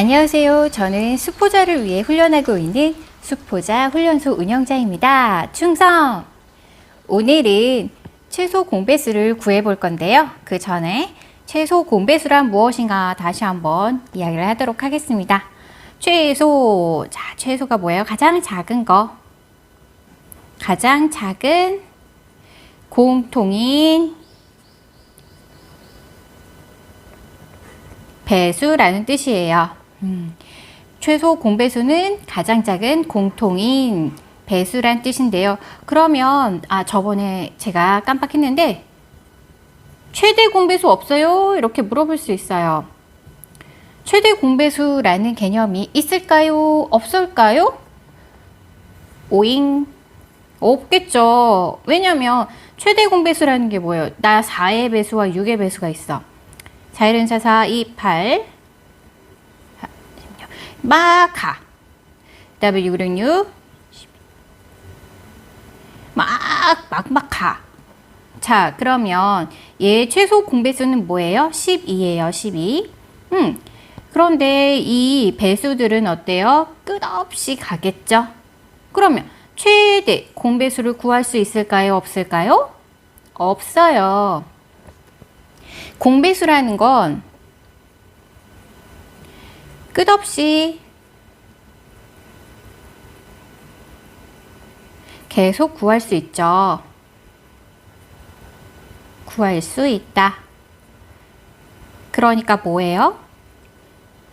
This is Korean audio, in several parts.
안녕하세요. 저는 수포자를 위해 훈련하고 있는 수포자 훈련소 운영자입니다. 충성! 오늘은 최소 공배수를 구해볼 건데요. 그 전에 최소 공배수란 무엇인가 다시 한번 이야기를 하도록 하겠습니다. 최소, 자, 최소가 뭐예요? 가장 작은 거. 가장 작은 공통인 배수라는 뜻이에요. 음, 최소 공배수는 가장 작은 공통인 배수란 뜻인데요. 그러면 아 저번에 제가 깜빡했는데 최대 공배수 없어요? 이렇게 물어볼 수 있어요. 최대 공배수라는 개념이 있을까요? 없을까요? 오잉 없겠죠. 왜냐면 최대 공배수라는 게 뭐예요? 나 4의 배수와 6의 배수가 있어. 4, 1, 4, 4, 2, 8 막 가. 그 다음에 6, 6, 6 막, 막, 막 가. 자, 그러면 얘 최소 공배수는 뭐예요? 12예요, 12. 음, 그런데 이 배수들은 어때요? 끝없이 가겠죠? 그러면 최대 공배수를 구할 수 있을까요? 없을까요? 없어요. 공배수라는 건 끝없이 계속 구할 수 있죠. 구할 수 있다. 그러니까 뭐예요?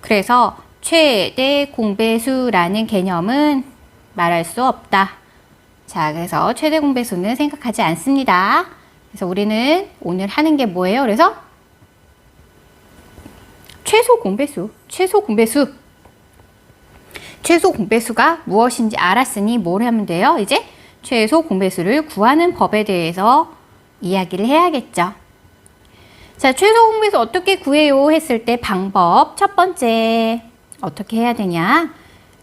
그래서 최대 공배수라는 개념은 말할 수 없다. 자, 그래서 최대 공배수는 생각하지 않습니다. 그래서 우리는 오늘 하는 게 뭐예요? 그래서 최소 공배수, 최소 공배수. 최소 공배수가 무엇인지 알았으니 뭘 하면 돼요? 이제 최소 공배수를 구하는 법에 대해서 이야기를 해야겠죠. 자, 최소 공배수 어떻게 구해요? 했을 때 방법 첫 번째 어떻게 해야 되냐?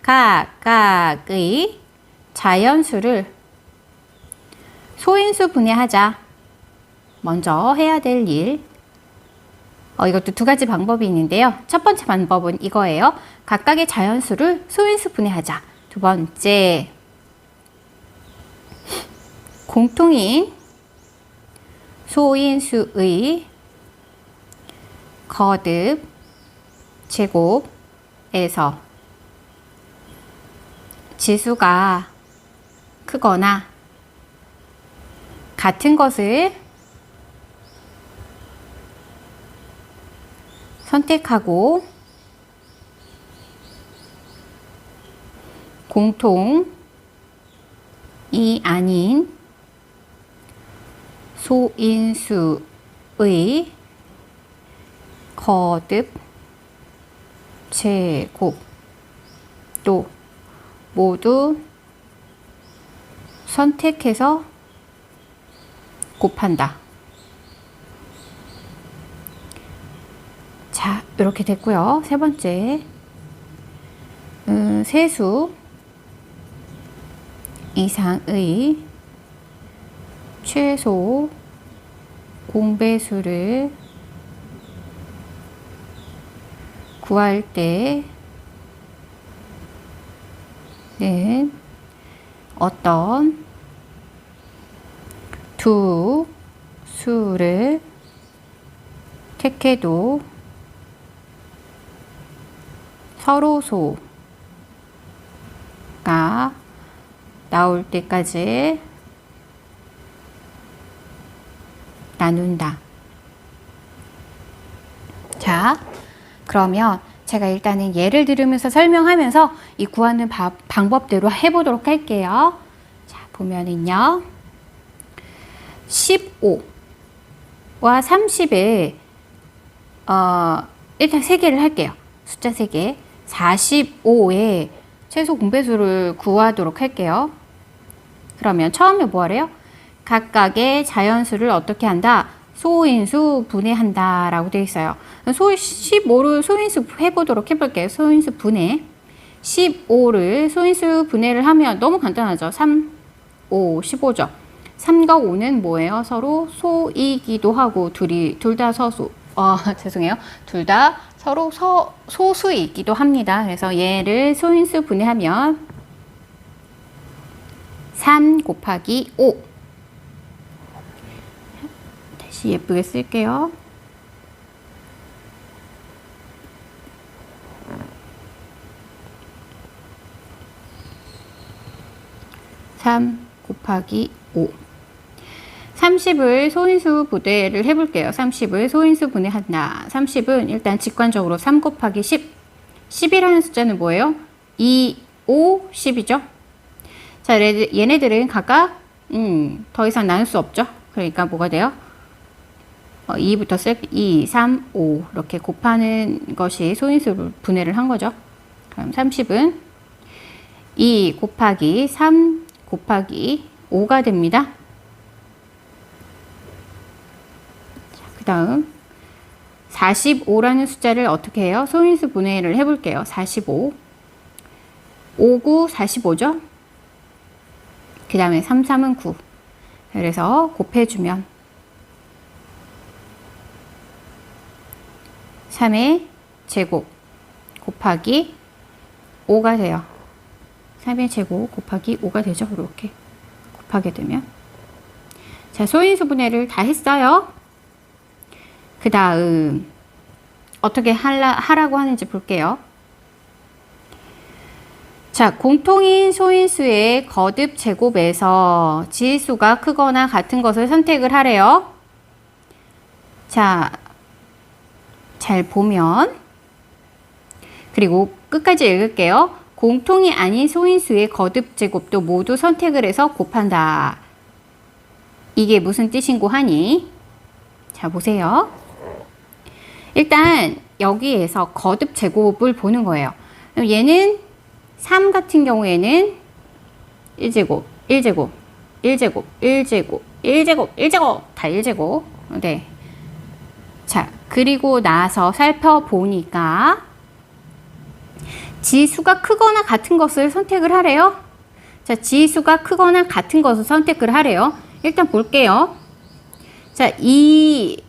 각각의 자연수를 소인수 분해하자. 먼저 해야 될 일. 어, 이것도 두 가지 방법이 있는데요. 첫 번째 방법은 이거예요. 각각의 자연수를 소인수 분해하자. 두 번째, 공통인 소인수의 거듭 제곱에서 지수가 크거나 같은 것을 선택하고 공통이 아닌 소인수의 거듭 제곱도 모두 선택해서 곱한다. 자, 이렇게 됐고요. 세 번째, 음, 세수 이상의 최소 공배수를 구할 때는 어떤 두 수를 택해도 서로소가 나올 때까지 나눈다. 자, 그러면 제가 일단은 예를 들으면서 설명하면서 이 구하는 바, 방법대로 해보도록 할게요. 자, 보면은요. 15와 30에, 어, 일단 3개를 할게요. 숫자 3개. 45에 최소 공배수를 구하도록 할게요. 그러면 처음에 뭐 하래요? 각각의 자연수를 어떻게 한다? 소인수 분해한다 라고 되어 있어요. 소 15를 소인수 해보도록 해볼게요. 소인수 분해. 15를 소인수 분해를 하면 너무 간단하죠. 3, 5, 15죠. 3과 5는 뭐예요? 서로 소이기도 하고 둘이 둘 다 서수. 어, 죄송해요. 둘 다 서로 서, 소수이기도 합니다. 그래서 얘를 소인수 분해하면 3 곱하기 5 다시 예쁘게 쓸게요. 3 곱하기 5 30을 소인수 분해를 해볼게요. 30을 소인수 분해한다. 30은 일단 직관적으로 3 곱하기 10. 10이라는 숫자는 뭐예요? 2, 5, 10이죠. 자, 얘네들- 얘네들은 각각 음, 더 이상 나눌 수 없죠. 그러니까 뭐가 돼요? 어, 2부터 쓸 2, 3, 5 이렇게 곱하는 것이 소인수 분해를 한 거죠. 그럼 30은 2 곱하기 3 곱하기 5가 됩니다. 그 다음 45라는 숫자를 어떻게 해요? 소인수 분해를 해볼게요. 45 5, 9, 45죠? 그 다음에 3, 3은 9 그래서 곱해주면 3의 제곱 곱하기 5가 돼요. 3의 제곱 곱하기 5가 되죠. 이렇게 곱하게 되면 자 소인수 분해를 다 했어요. 그 다음 어떻게 하라, 하라고 하는지 볼게요. 자, 공통인 소인수의 거듭 제곱에서 지수가 크거나 같은 것을 선택을 하래요. 자, 잘 보면 그리고 끝까지 읽을게요. 공통이 아닌 소인수의 거듭 제곱도 모두 선택을 해서 곱한다. 이게 무슨 뜻인고 하니? 자, 보세요. 일단 여기에서 거듭 제곱을 보는 거예요. 얘는 3 같은 경우에는 1제곱, 1제곱, 1제곱, 1제곱, 1제곱, 1제곱, 다 1제곱. 네. 자, 그리고 나서 살펴보니까 지수가 크거나 같은 것을 선택을 하래요. 자, 지수가 크거나 같은 것을 선택을 하래요. 일단 볼게요. 자, 이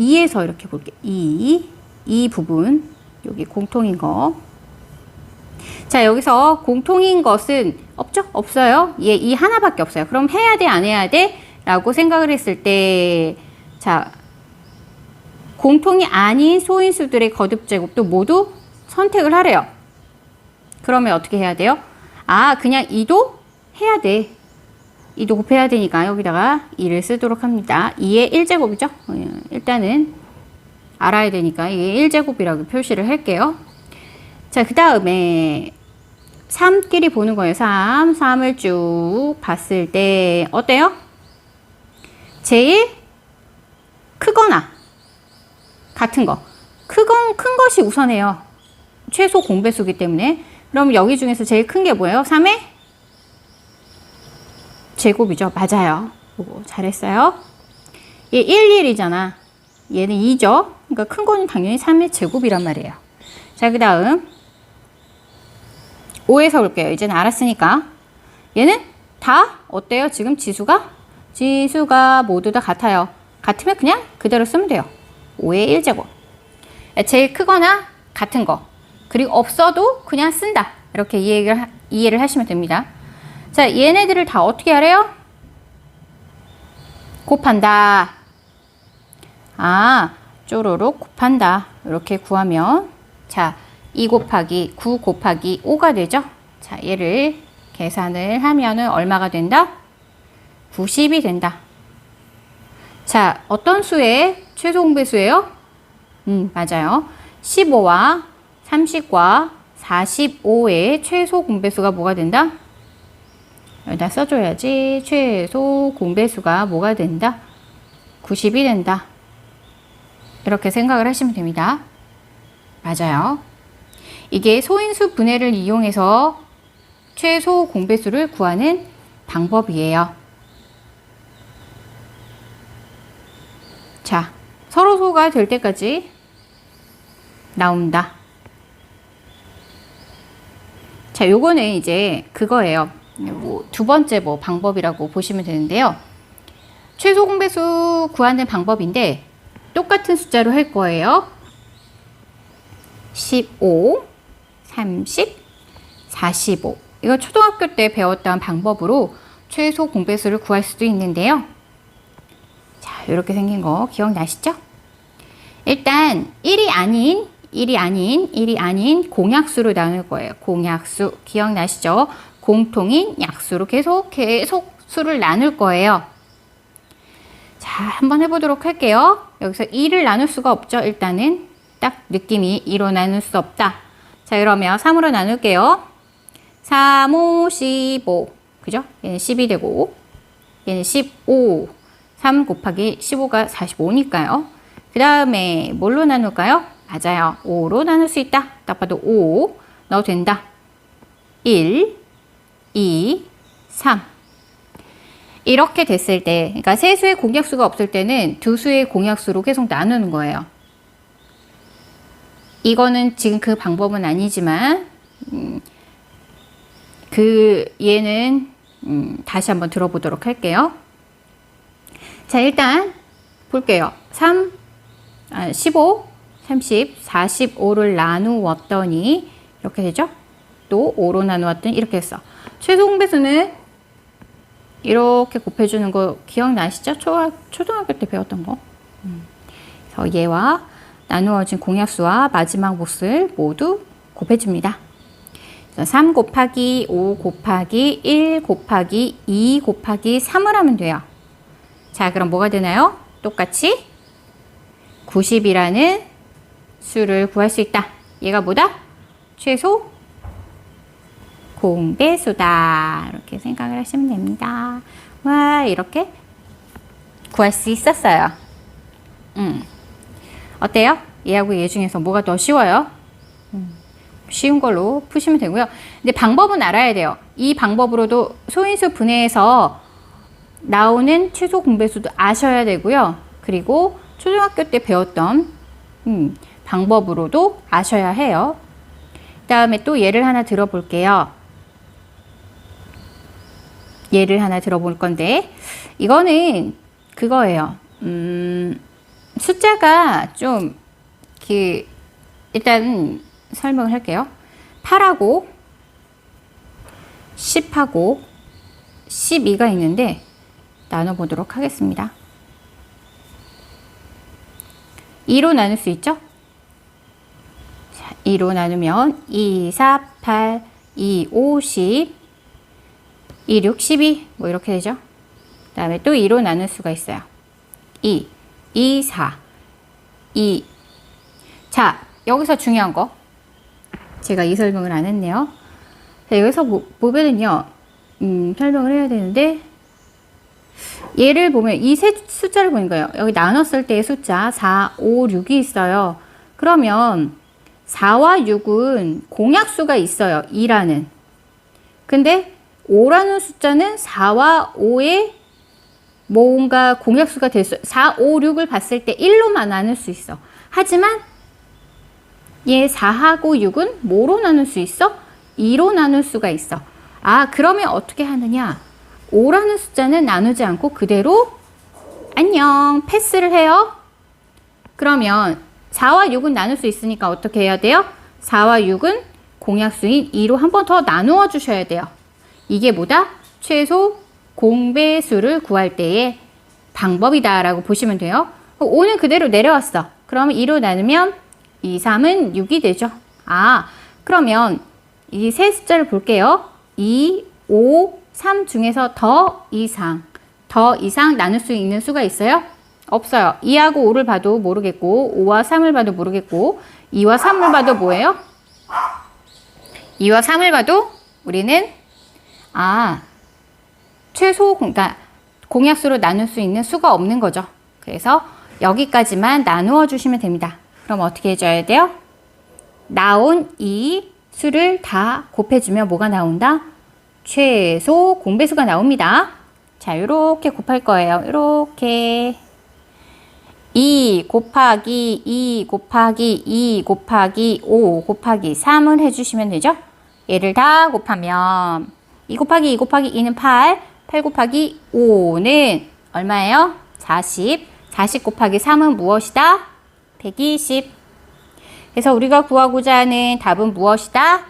2에서 이렇게 볼게요. 2, 이 부분, 여기 공통인 거. 자, 여기서 공통인 것은 없죠? 없어요. 예, 이 하나밖에 없어요. 그럼 해야 돼, 안 해야 돼? 라고 생각을 했을 때, 자, 공통이 아닌 소인수들의 거듭 제곱도 모두 선택을 하래요. 그러면 어떻게 해야 돼요? 아, 그냥 2도 해야 돼. 2도 곱해야 되니까 여기다가 2를 쓰도록 합니다. 2의 1제곱이죠? 어, 일단은 알아야 되니까 이게 1제곱이라고 표시를 할게요. 자, 그 다음에 3끼리 보는 거예요. 3. 3을 쭉 봤을 때 어때요? 제일 크거나 같은 거. 크건, 큰 것이 우선해요. 최소 공배수기 때문에. 그럼 여기 중에서 제일 큰 게 뭐예요? 3의 제곱이죠. 맞아요. 오, 잘했어요. 얘 1, 1이잖아. 얘는 2죠. 그러니까 큰 거는 당연히 3의 제곱이란 말이에요. 자, 그 다음 5에서 볼게요. 이제는 알았으니까. 얘는 다 어때요? 지금 지수가? 지수가 모두 다 같아요. 같으면 그냥 그대로 쓰면 돼요. 5의 1제곱. 제일 크거나 같은 거. 그리고 없어도 그냥 쓴다. 이렇게 이해를, 이해를 하시면 됩니다. 자, 얘네들을 다 어떻게 하래요? 곱한다. 아, 쪼로록 곱한다. 이렇게 구하면 자, 2 곱하기 9 곱하기 5가 되죠? 자, 얘를 계산을 하면은 얼마가 된다? 90이 된다. 자, 어떤 수의 최소 공배수예요? 음, 맞아요. 15와 30과 45의 최소 공배수가 뭐가 된다? 여기다 써줘야지. 최소 공배수가 뭐가 된다? 90이 된다. 이렇게 생각을 하시면 됩니다. 맞아요. 이게 소인수 분해를 이용해서 최소 공배수를 구하는 방법이에요. 자, 서로소가 될 때까지 나온다. 자, 요거는 이제 그거예요. 뭐 두 번째 뭐 방법이라고 보시면 되는데요. 최소 공배수 구하는 방법인데 똑같은 숫자로 할 거예요. 15, 30, 45. 이거 초등학교 때 배웠던 방법으로 최소 공배수를 구할 수도 있는데요. 자, 이렇게 생긴 거 기억나시죠? 일단 1이 아닌 1이 아닌 1이 아닌 공약수로 나눌 거예요. 공약수 기억나시죠? 공통인 약수로 계속 계속 수를 나눌 거예요. 자, 한번 해보도록 할게요. 여기서 2를 나눌 수가 없죠. 일단은 딱 느낌이 2로 나눌 수 없다. 자, 그러면 3으로 나눌게요. 3, 5, 15. 그죠? 얘는 10이 되고, 얘는 15. 3 곱하기 15가 45니까요. 그 다음에 뭘로 나눌까요? 맞아요. 5로 나눌 수 있다. 딱 봐도 5 넣어도 된다. 1, 2, 3. 이렇게 됐을 때, 그러니까 세 수의 공약수가 없을 때는 두 수의 공약수로 계속 나누는 거예요. 이거는 지금 그 방법은 아니지만, 음, 그 얘는 음, 다시 한번 들어보도록 할게요. 자, 일단 볼게요. 3, 아, 15, 30, 45를 나누었더니 이렇게 되죠? 또 5로 나누었더니 이렇게 했어. 최소 공배수는 이렇게 곱해주는 거 기억나시죠? 초, 초등학교 때 배웠던 거. 음. 그래서 얘와 나누어진 공약수와 마지막 몫을 모두 곱해줍니다. 그래서 3 곱하기 5 곱하기 1 곱하기 2 곱하기 3을 하면 돼요. 자, 그럼 뭐가 되나요? 똑같이 90이라는 수를 구할 수 있다. 얘가 뭐다? 최소 공배수다. 이렇게 생각을 하시면 됩니다. 와, 이렇게 구할 수 있었어요. 음. 어때요? 얘하고 얘 중에서 뭐가 더 쉬워요? 음. 쉬운 걸로 푸시면 되고요. 근데 방법은 알아야 돼요. 이 방법으로도 소인수 분해해서 나오는 최소 공배수도 아셔야 되고요. 그리고 초등학교 때 배웠던 음, 방법으로도 아셔야 해요. 그 다음에 또 예를 하나 들어볼게요. 예를 하나 들어볼 건데 이거는 그거예요. 음, 숫자가 좀 그, 일단 설명을 할게요. 8하고 10하고 12가 있는데 나눠보도록 하겠습니다. 2로 나눌 수 있죠? 자, 2로 나누면 2, 4, 8, 2, 5, 10, 2, 6, 12, 뭐 이렇게 되죠? 그 다음에 또 2로 나눌 수가 있어요. 2, 2, 4, 2. 자, 여기서 중요한 거. 제가 이 설명을 안 했네요. 자, 여기서 보, 보면은요, 음, 설명을 해야 되는데, 얘를 보면 이 세 숫자를 보는 거예요. 여기 나눴을 때의 숫자 4, 5, 6이 있어요. 그러면 4와 6은 공약수가 있어요. 2라는. 근데 5라는 숫자는 4와 5의 뭔가 공약수가 될 수, 4, 5, 6을 봤을 때 1로만 나눌 수 있어. 하지만 얘 4하고 6은 뭐로 나눌 수 있어? 2로 나눌 수가 있어. 아, 그러면 어떻게 하느냐? 5라는 숫자는 나누지 않고 그대로 안녕 패스를 해요. 그러면 4와 6은 나눌 수 있으니까 어떻게 해야 돼요? 4와 6은 공약수인 2로 한 번 더 나누어 주셔야 돼요. 이게 뭐다? 최소 공배수를 구할 때의 방법이다라고 보시면 돼요. 5는 그대로 내려왔어. 그러면 2로 나누면 2, 3은 6이 되죠. 아, 그러면 이 세 숫자를 볼게요. 2, 5, 3 중에서 더 이상, 더 이상 나눌 수 있는 수가 있어요? 없어요. 2하고 5를 봐도 모르겠고, 5와 3을 봐도 모르겠고, 2와 3을 봐도 뭐예요? 2와 3을 봐도 우리는, 아, 최소, 그러니까 공약수로 나눌 수 있는 수가 없는 거죠. 그래서 여기까지만 나누어 주시면 됩니다. 그럼 어떻게 해줘야 돼요? 나온 이 수를 다 곱해주면 뭐가 나온다? 최소 공배수가 나옵니다. 자, 이렇게 곱할 거예요. 이렇게 2 곱하기 2 곱하기 2 곱하기 5 곱하기 3을 해주시면 되죠. 얘를 다 곱하면 2 곱하기 2 곱하기 2는 8, 8 곱하기 5는 얼마예요? 40. 40 곱하기 3은 무엇이다? 120. 그래서 우리가 구하고자 하는 답은 무엇이다?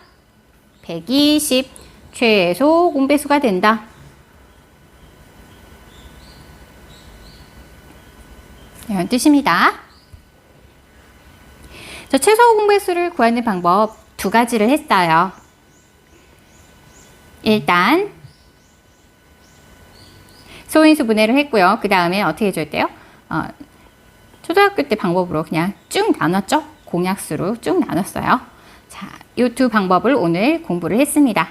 120 최소 공배수가 된다. 이런 뜻입니다. 저 최소 공배수를 구하는 방법 두 가지를 했어요. 일단 소인수 분해를 했고요. 그 다음에 어떻게 해줬대요? 어, 초등학교 때 방법으로 그냥 쭉 나눴죠? 공약수로 쭉 나눴어요. 자, 이 두 방법을 오늘 공부를 했습니다.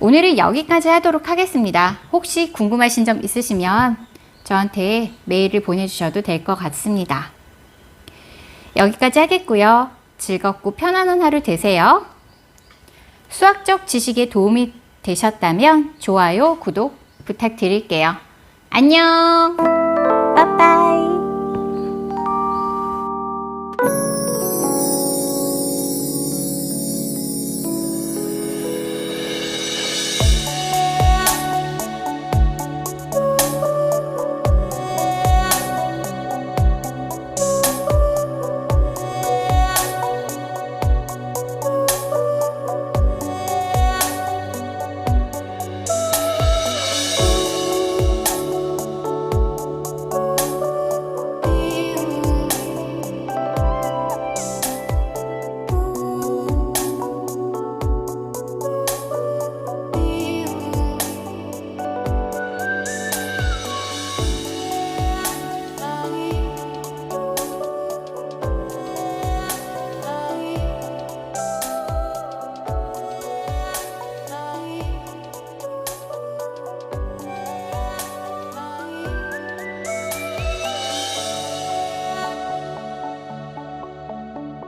오늘은 여기까지 하도록 하겠습니다. 혹시 궁금하신 점 있으시면 저한테 메일을 보내주셔도 될 것 같습니다. 여기까지 하겠고요. 즐겁고 편안한 하루 되세요. 수학적 지식에 도움이 되셨다면 좋아요, 구독 부탁드릴게요. 안녕! 빠빠이!